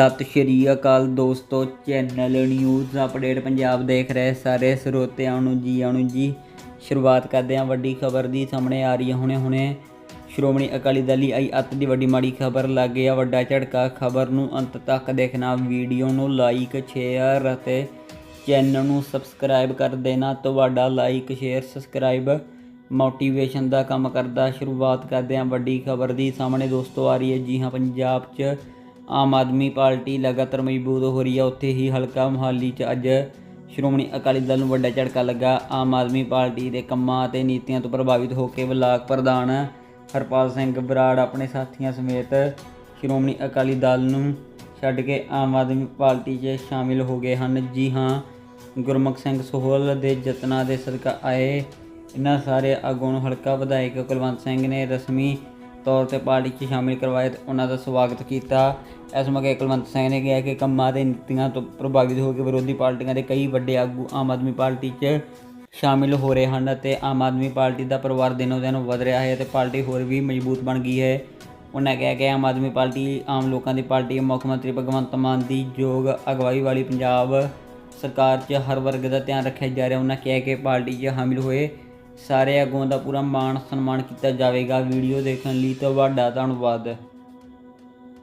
ਸਤਿ ਸ਼੍ਰੀ ਅਕਾਲ ਦੋਸਤੋ, channel news update Punjab ਦੇਖ ਰਹੇ ਸਾਰੇ ਸਰੋਤਿਆਂ ਨੂੰ ਜੀ, ਆਣੂ ਜੀ। ਸ਼ੁਰੂਆਤ ਕਰਦੇ ਹਾਂ ਵੱਡੀ ਖਬਰ ਦੀ, ਸਾਹਮਣੇ ਆ ਰਹੀ ਹੈ ਹੁਣੇ ਹੁਣੇ। ਸ਼੍ਰੋਮਣੀ ਅਕਾਲੀ ਦਲ ਲਈ ਆਈ ਅੱਤ ਦੀ ਵੱਡੀ ਮਾੜੀ ਖਬਰ, ਲੱਗ ਗਿਆ ਵੱਡਾ ਝਟਕਾ। ਖਬਰ ਨੂੰ ਅੰਤ ਤੱਕ ਦੇਖਣਾ, ਵੀਡੀਓ ਨੂੰ ਲਾਈਕ, ਸ਼ੇਅਰ ਅਤੇ ਚੈਨਲ ਨੂੰ ਸਬਸਕ੍ਰਾਈਬ ਕਰ ਦੇਣਾ। ਤੁਹਾਡਾ ਲਾਈਕ, ਸ਼ੇਅਰ, ਸਬਸਕ੍ਰਾਈਬ ਮੋਟੀਵੇਸ਼ਨ ਦਾ ਕੰਮ ਕਰਦਾ। ਸ਼ੁਰੂਆਤ ਕਰਦੇ ਹਾਂ ਵੱਡੀ ਖਬਰ ਦੀ, ਸਾਹਮਣੇ ਦੋਸਤੋ ਆ ਰਹੀ ਹੈ ਜੀ ਹਾਂ ਪੰਜਾਬ 'ਚ ਆਮ ਆਦਮੀ ਪਾਰਟੀ ਲਗਾਤਾਰ ਮਜ਼ਬੂਤ ਹੋ ਰਹੀ ਹੈ। ਉੱਥੇ ਹੀ ਹਲਕਾ ਮੁਹਾਲੀ 'ਚ ਅੱਜ ਸ਼੍ਰੋਮਣੀ ਅਕਾਲੀ ਦਲ ਨੂੰ ਵੱਡਾ ਝਟਕਾ ਲੱਗਾ। ਆਮ ਆਦਮੀ ਪਾਰਟੀ ਦੇ ਕੰਮਾਂ ਅਤੇ ਨੀਤੀਆਂ ਤੋਂ ਪ੍ਰਭਾਵਿਤ ਹੋ ਕੇ ਬਲਾਕ ਪ੍ਰਧਾਨ ਹਰਪਾਲ ਸਿੰਘ ਬਰਾੜ ਆਪਣੇ ਸਾਥੀਆਂ ਸਮੇਤ ਸ਼੍ਰੋਮਣੀ ਅਕਾਲੀ ਦਲ ਨੂੰ ਛੱਡ ਕੇ ਆਮ ਆਦਮੀ ਪਾਰਟੀ 'ਚ ਸ਼ਾਮਿਲ ਹੋ ਗਏ ਹਨ। ਜੀ ਹਾਂ, ਗੁਰਮੁਖ ਸਿੰਘ ਸੋਹਲ ਦੇ ਯਤਨਾਂ ਦੇ ਸਦਕਾ ਆਏ। ਇਹਨਾਂ ਸਾਰੇ ਆਗੂਆਂ ਨੂੰ ਹਲਕਾ ਵਿਧਾਇਕ ਕੁਲਵੰਤ ਸਿੰਘ ਨੇ ਰਸਮੀ ਤੌਰ ਤੇ ਪਾਰਟੀ 'ਚ ਸ਼ਾਮਿਲ ਕਰਵਾਏ ਤੇ ਉਹਨਾਂ ਦਾ ਸਵਾਗਤ ਕੀਤਾ। ਇਸ ਮੌਕੇ ਕੁਲਵੰਤ ਸਿੰਘ ਨੇ ਕਿਹਾ ਕਿ ਕੰਮਾਂ ਤੇ ਨੀਤੀਆਂ ਤੋਂ ਪ੍ਰਭਾਵਿਤ ਹੋ ਕੇ ਵਿਰੋਧੀ ਪਾਰਟੀਆਂ ਦੇ ਕਈ ਵੱਡੇ ਆਗੂ ਆਮ ਆਦਮੀ ਪਾਰਟੀ 'ਚ ਸ਼ਾਮਿਲ ਹੋ ਰਹੇ ਹਨ ਅਤੇ ਆਮ ਆਦਮੀ ਪਾਰਟੀ ਦਾ ਪਰਿਵਾਰ ਦਿਨੋ ਦਿਨ ਵਧ ਰਿਹਾ ਹੈ ਤੇ ਪਾਰਟੀ ਹੋਰ ਵੀ ਮਜ਼ਬੂਤ ਬਣ ਗਈ ਹੈ। ਉਹਨਾਂ ਕਿਹਾ ਕਿ ਆਮ ਆਦਮੀ ਪਾਰਟੀ, ਆਮ ਲੋਕਾਂ ਦੀ ਪਾਰਟੀ ਹੈ ਮੁੱਖ ਮੰਤਰੀ ਭਗਵੰਤ ਮਾਨ ਦੀ ਯੋਗ ਅਗਵਾਈ ਵਾਲੀ ਪੰਜਾਬ ਸਰਕਾਰ 'ਚ ਹਰ ਵਰਗ ਦਾ ਧਿਆਨ ਰੱਖਿਆ ਜਾ ਰਿਹਾ। ਉਹਨਾਂ ਕਿਹਾ ਕਿ ਪਾਰਟੀ 'ਚ ਸ਼ਾਮਿਲ ਹੋਏ ਸਾਰੇ ਆਗੂਆਂ ਦਾ ਪੂਰਾ ਮਾਣ ਸਨਮਾਨ ਕੀਤਾ ਜਾਵੇਗਾ। ਵੀਡੀਓ ਦੇਖਣ ਲਈ ਤੁਹਾਡਾ ਧੰਨਵਾਦ।